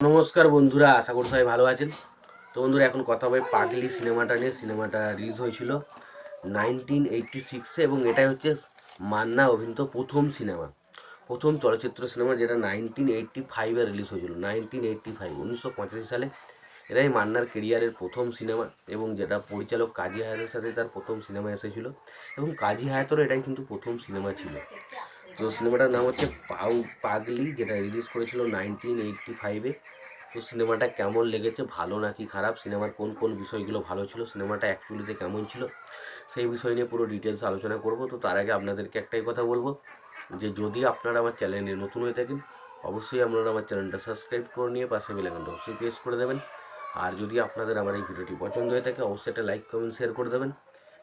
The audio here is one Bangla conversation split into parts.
নমস্কার বন্ধুরা, আশা করি সবাই ভালো আছেন। তো বন্ধুরা, এখন কথা হবে পাগলি সিনেমাটা নিয়ে। সিনেমাটা রিলিজ হয়েছিল নাইনটিন এইটটি সিক্সে এবং এটাই হচ্ছে মান্না অভিনীত প্রথম সিনেমা। প্রথম চলচ্চিত্র সিনেমা যেটা নাইনটিন এইটটি ফাইভে রিলিজ হয়েছিল নাইনটিন এইটটি ফাইভ উনিশশো পঁচাশি সালে। এটাই মান্নার কেরিয়ারের প্রথম সিনেমা এবং যেটা পরিচালক কাজী হায়াতের সাথে তার প্রথম সিনেমা এসেছিল। এবং কাজী হায়াতেরও এটাই কিন্তু প্রথম সিনেমা ছিল। তো সিনেমাটার নাম হচ্ছে পাউ, পাগলি, যেটা রিলিজ করেছিল নাইনটিন এইটটি ফাইভে তো সিনেমাটা কেমন লেগেছে? ভালো নাকি খারাপ? সিনেমার কোন কোন বিষয়গুলো ভালো ছিল? সিনেমাটা অ্যাকচুয়ালিতে কেমন ছিল? সেই বিষয় নিয়ে পুরো ডিটেলস আলোচনা করব। তো তার আগে আপনাদেরকে একটাই কথা বলব, যে যদি আপনারা আমার চ্যানেলে নতুন হয়ে থাকেন, অবশ্যই আপনারা আমার চ্যানেলটা সাবস্ক্রাইব করে নিয়ে পাশে বেলাকানটা অবশ্যই প্রেস করে দেবেন। আর যদি আপনাদের আমার এই ভিডিওটি পছন্দ হয়ে থাকে, অবশ্যই একটা লাইক কমেন্ট শেয়ার করে দেবেন।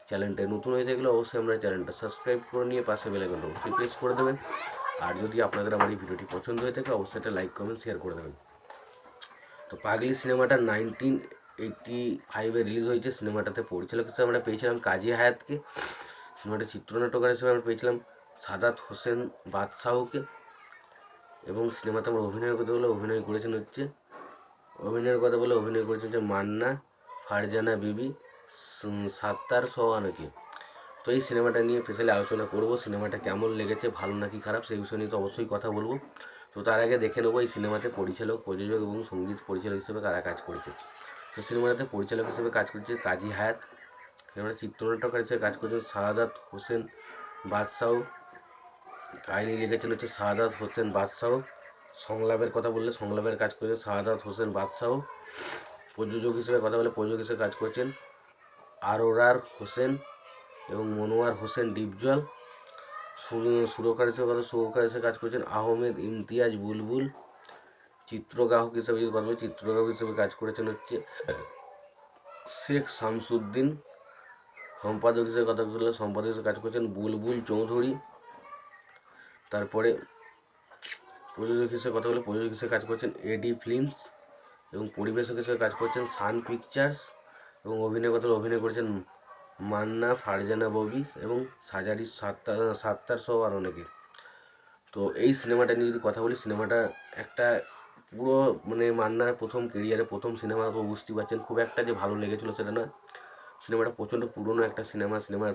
চ্যানেলটা নতুন হয়ে থাকলে অবশ্যই আমরা চ্যানেলটা সাবস্ক্রাইব করে নিয়ে পাশে বেলাকানটা অবশ্যই প্রেস করে দেবেন। আর যদি আপনাদের আমার এই ভিডিওটি পছন্দ হয়ে থাকে, অবশ্যই একটা লাইক, কমেন্ট শেয়ার করে দেবেন। তো পাগলি সিনেমাটা নাইনটিন এইটটি ফাইভে রিলিজ হয়েছে। সিনেমাটাতে পরিচালক হিসেবে আমরা পেয়েছিলাম কাজী হায়াতকে। সিনেমাটা চিত্রনাট্যকার হিসেবে আমরা পেয়েছিলাম সাদাত হোসেন বাদশাহকে। এবং সিনেমাতে আমরা অভিনয়ের কথা বলে অভিনয় করেছেন হচ্ছে, অভিনয়ের কথা বলে অভিনয় করেছেন হচ্ছে মান্না, ফারজানা বিবি স- সাত্তার নাকি? তো এই সিনেমাটা নিয়ে স্পেশালি আলোচনা করব সিনেমাটা কেমন লেগেছে, ভালো নাকি খারাপ, সেই বিষয় নিয়ে তো অবশ্যই কথা বলব। তো তার আগে দেখে নেব এই সিনেমাতে পরিচালক, প্রযোজক এবং সংগীত পরিচালক হিসেবে কারা কাজ করেছে। তো সিনেমাটাতে পরিচালক হিসেবে কাজ করছে কাজী হায়াত সিনেমাটা চিত্রনাট্যকার হিসেবে কাজ করেছেন শাহাদাত হোসেন বাদশাহ। কাহিনী লিখেছেন হচ্ছে শাহাদাত হোসেন বাদশাহ। সংলাপের কথা বললে সংলাপের কাজ করেছেন শাহাদাত হোসেন বাদশাহ। প্রযোজক হিসেবে কথা বলে প্রযোজক হিসেবে কাজ করছেন আরোরার হোসেন এবং মনোয়ার হোসেন ডিপজল সুরকার হিসেবে সুরকার হিসেবে কাজ করেছেন আহমেদ ইমতিয়াজ বুলবুল, চিত্রগ্রাহক হিসেবে যদি কথা বলি চিত্রগ্রাহক হিসেবে কাজ করেছেন হচ্ছে শেখ শামসুদ্দিন, সম্পাদক হিসেবে কথা বললে সম্পাদক হিসেবে কাজ করেছেন বুলবুল চৌধুরী, তারপরে প্রযোজক হিসেবে কথা বলে প্রযোজক হিসেবে কাজ করছেন এডি ফিল্মস এবং পরিবেশক হিসেবে কাজ করছেন সান পিকচার্স এবং অভিনয় কথা অভিনয় করেছেন মান্না, ফারজানা ববি এবং সাজারি সাত্তার সাত্তার সহ আর অনেকে। তো এই সিনেমাটা নিয়ে যদি কথা বলি, সিনেমাটা একটা পুরো মানে মান্নার প্রথম কেরিয়ারে প্রথম সিনেমা তো বুঝতেই পারছেন, খুব একটা যে ভালো লেগেছিলো সেটা না সিনেমাটা প্রচণ্ড পুরনো একটা সিনেমা, সিনেমার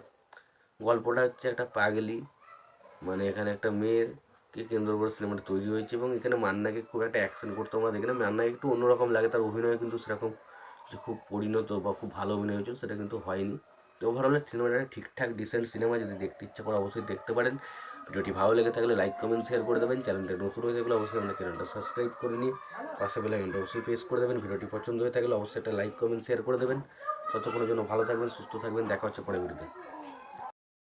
গল্পটা হচ্ছে একটা পাগলি মানে এখানে একটা মেয়েরকে কেন্দ্র করে সিনেমাটা তৈরি হয়েছে এবং এখানে মান্নাকে খুব একটা অ্যাকশন করতে আমরা দেখি না। মান্নাকে একটু অন্যরকম লাগে, তার অভিনয় কিন্তু সেরকম যে খুব পরিণত বা খুব ভালো অভিনয় হয়েছিল, সেটা কিন্তু হয়নি। তো ওভারঅল সিনেমাটা ঠিকঠাক ডিসেন্ট সিনেমা যদি দেখতে ইচ্ছা করে অবশ্যই দেখতে পারেন। ভিডিওটি ভালো লেগে থাকলে লাইক কমেন্ট শেয়ার করে দেবেন। চ্যানেলটা নতুন হয়ে থাকলে অবশ্যই আমাদের চ্যানেলটা সাবস্ক্রাইব করে নিয়ে পাশে বেলা ঘণ্টা অবশ্যই প্রেস করে দেবেন। ভিডিওটি পছন্দ হয়ে থাকলে অবশ্যই একটা লাইক কমেন্ট শেয়ার করে দেবেন। ততক্ষণের জন্য ভালো থাকবেন, সুস্থ থাকবেন। দেখা হচ্ছে পরে ভিডিওতে